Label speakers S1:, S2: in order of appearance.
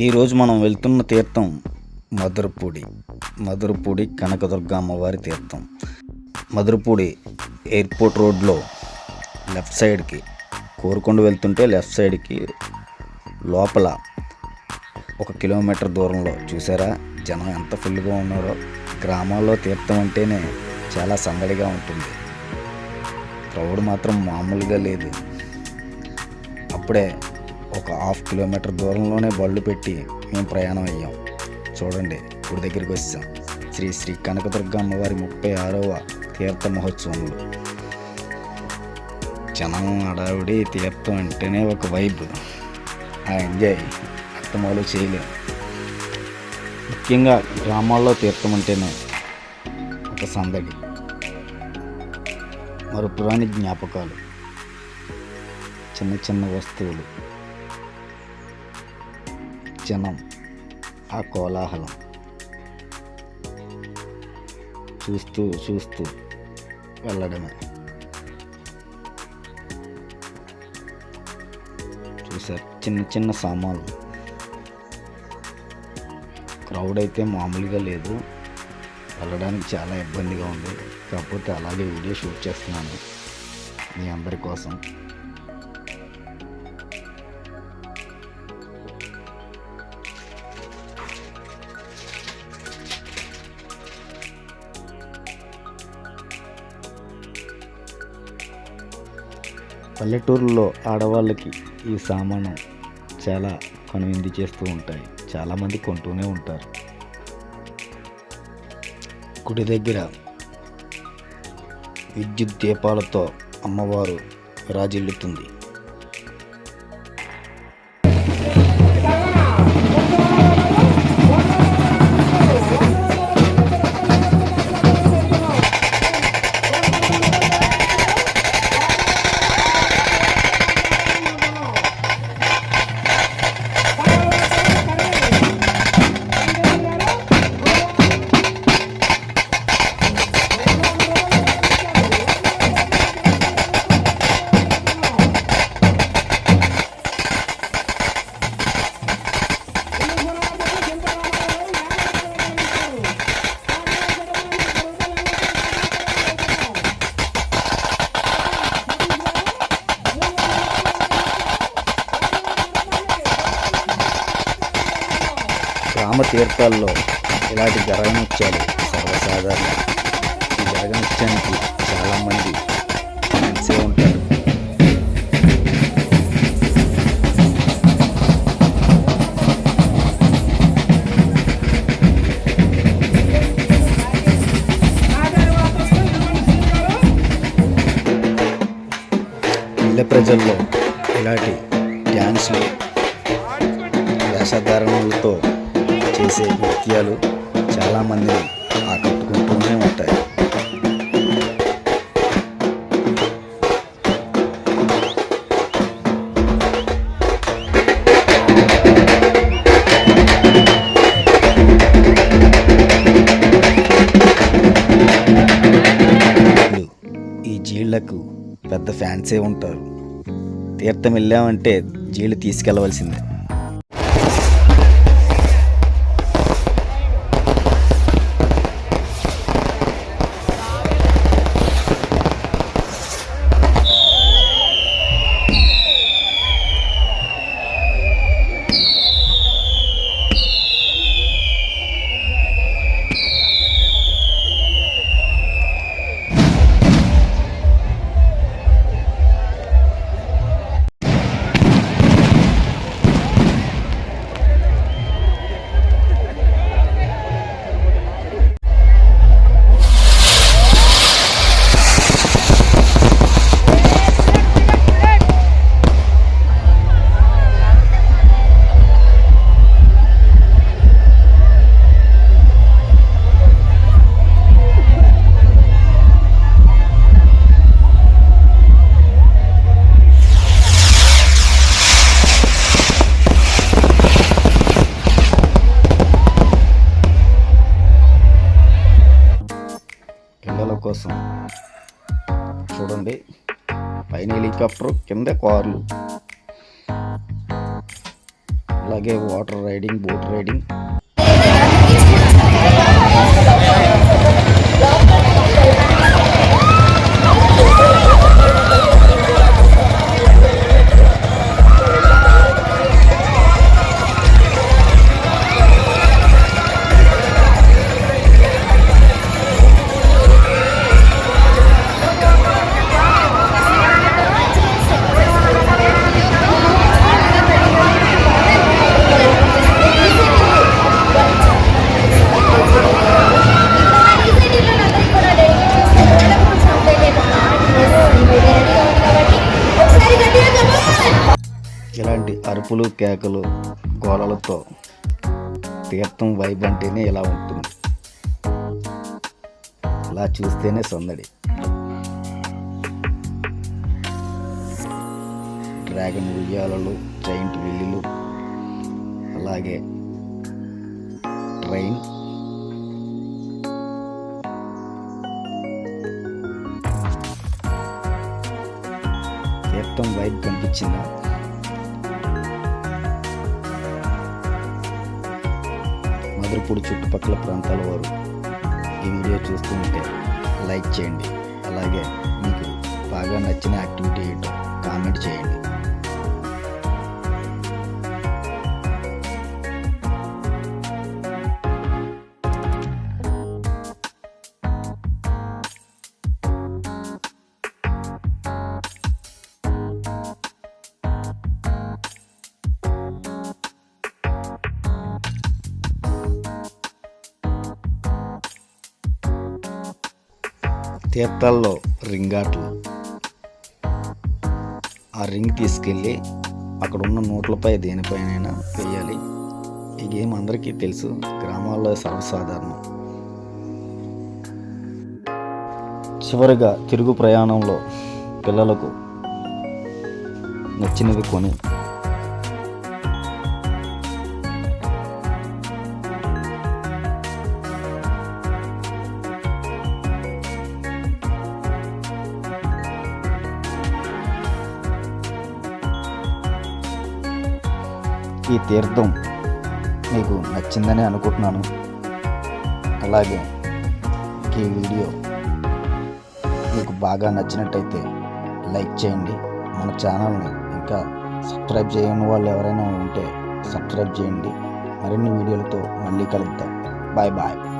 S1: ఈరోజు మనం వెళ్తున్న తీర్థం మధురపూడి. మధురపూడి కనకదుర్గ అమ్మవారి తీర్థం. మధురపూడి ఎయిర్పోర్ట్ రోడ్లో లెఫ్ట్ సైడ్కి కోరుకొండ వెళ్తుంటే లెఫ్ట్ సైడ్కి లోపల ఒక కిలోమీటర్ దూరంలో చూసారా? జనం ఎంత ఫుల్గా ఉన్నారో. గ్రామాల్లో తీర్థం అంటేనే చాలా సందడిగా ఉంటుంది. క్రౌడ్ మాత్రం మామూలుగా లేదు. అప్పుడే ఒక హాఫ్ కిలోమీటర్ దూరంలోనే బళ్ళు పెట్టి మేము ప్రయాణం అయ్యాం. చూడండి గుడి దగ్గరికి వచ్చాం. శ్రీ శ్రీ కనకదుర్గ అమ్మవారి ముప్పై ఆరవ తీర్థ మహోత్సవంలో. జనం అడావిడి తీర్థం అంటేనే ఒక వైబ్ ఆ ఎంజాయ్ అర్థమాలు చేయలేం. ముఖ్యంగా గ్రామాల్లో తీర్థం అంటేనే ఒక సందడి. మరుపురాని జ్ఞాపకాలు. చిన్న చిన్న వస్తువులు. జనం ఆ కోలాహలం. చూస్తూ చూస్తూ వెళ్ళడమే. చూసారు చిన్న చిన్న సామాన్లు. క్రౌడ్ అయితే మామూలుగా లేదు. వెళ్ళడానికి చాలా ఇబ్బందిగా ఉంది. కాకపోతే అలాగే వీడియో షూట్ చేస్తున్నాను మీ అందరి కోసం. పల్లెటూరులో ఆడవాళ్ళకి ఈ సామాను చాలా కనువింది చేస్తూ ఉంటాయి. చాలామంది కొంటూనే ఉంటారు. గుడి దగ్గర విద్యుత్ దీపాలతో అమ్మవారు రాజిల్లుతుంది. గ్రామ తీర్థాల్లో ఇలాంటి జరగనిత్యాలు సర్వసాధారణం. ఈ జరగనిత్యానికి చాలామంది మంచిగా ఉంటారు. ఇళ్ళ ప్రజల్లో ఇలాంటి డ్యాన్స్లు వేషధారణలతో చేసే నృత్యాలు చాలామందిని ఆకట్టుకుంటూనే ఉంటాయి. ఈ జీళ్ళకు పెద్ద ఫ్యాన్సే ఉంటారు. తీర్థం వెళ్ళామంటే జీళ్ళు తీసుకెళ్ళవలసిందే కోసం. చూడండి. పైన హెలికాప్టర్ కింద కార్లు. అలాగే వాటర్ రైడింగ్ బోట్ రైడింగ్. అరుపులు కేకలు గోడలతో తీర్థం వైబ్ అంటేనే ఇలా ఉంటుంది. ఇలా చూస్తేనే సందడి. డ్రాగన్ ఉయ్యాలలు జైంట్ విల్లులు అలాగే ట్రైన్. తీర్థం వైబ్ కనిపించిందా? ఇప్పుడు చుట్టుపక్కల ప్రాంతాల వారు ఈ వీడియో చూస్తూ ఉంటే లైక్ చేయండి. అలాగే మీకు బాగా నచ్చిన యాక్టివిటీ ఏంటో కామెంట్ చేయండి. తీర్థాల్లో రింగాట్లు. ఆ రింగ్ తీసుకెళ్ళి అక్కడ ఉన్న నోట్లపై దేనిపైనైనా వేయాలి ఈ గేమ్ అందరికీ తెలుసు. గ్రామాల్లో సర్వసాధారణం. చివరిగా తిరుగు ప్రయాణంలో పిల్లలకు నచ్చినవి కొని ఈ తీర్థం మీకు నచ్చిందని అనుకుంటున్నాను. అలాగే ఈ వీడియో మీకు బాగా నచ్చినట్టయితే లైక్ చేయండి. మన ఛానల్ని ఇంకా సబ్స్క్రైబ్ చేయని వాళ్ళు ఎవరైనా ఉంటే సబ్స్క్రైబ్ చేయండి. మరిన్ని వీడియోలతో మళ్ళీ కలుద్దాం. Bye bye.